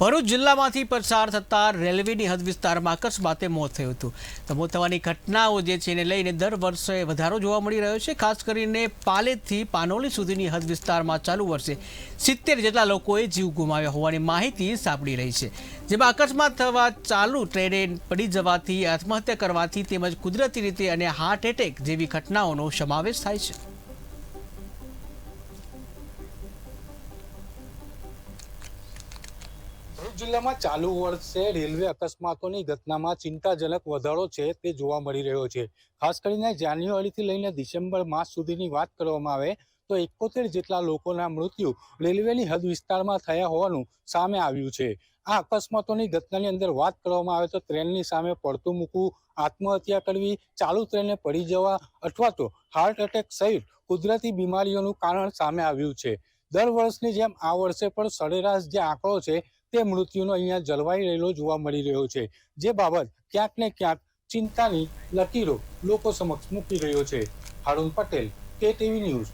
ભરૂચ જિલ્લામાંથી પસાર થતા રેલવેની હદ વિસ્તારમાં અકસ્માતે મોત થયું હતું. તો મોત થવાની ઘટનાઓ જે છે એને લઈને દર વર્ષે વધારો જોવા મળી રહ્યો છે. ખાસ કરીને પાલેથી પાનોલી સુધીની હદ વિસ્તારમાં ચાલુ વર્ષે સિત્તેર જેટલા લોકોએ જીવ ગુમાવ્યા હોવાની માહિતી સાંપડી રહી છે. જેમાં અકસ્માત થવા ચાલુ ટ્રેને પડી જવાથી, આત્મહત્યા કરવાથી તેમજ કુદરતી રીતે અને હાર્ટ એટેક જેવી ઘટનાઓનો સમાવેશ થાય છે. ભરૂચ જિલ્લામાં ચાલુ વર્ષે રેલવે અકસ્માતોની ઘટનામાં ચિંતાજનક વધારો છે તે જોવા મળી રહ્યો છે. ખાસ કરીને જાન્યુઆરીથી લઈને ડિસેમ્બર માસ સુધીની વાત કરવામાં આવે તો એકોતેર જેટલા લોકોના મૃત્યુ રેલવેની હદ વિસ્તારમાં થયા હોવાનું સામે આવ્યું છે. આ અકસ્માતોની ઘટનાની અંદર વાત કરવામાં આવે તો ટ્રેનની સામે પડતું મૂકવું, આત્મહત્યા કરવી, ચાલુ ટ્રેને પડી જવા અથવા તો હાર્ટ એટેક સહિત કુદરતી બીમારીઓનું કારણ સામે આવ્યું છે. દર વર્ષની જેમ આ વર્ષે પણ સરેરાશ જે આંકડો છે તે મૃત્યુનો અહીંયા જળવાઈ રહેલો જોવા મળી રહ્યો છે. જે બાબત ક્યાંક ને ક્યાંક ચિંતાની લકીરો લોકો સમક્ષ મૂકી રહ્યો છે. Haroon Patel, KTV news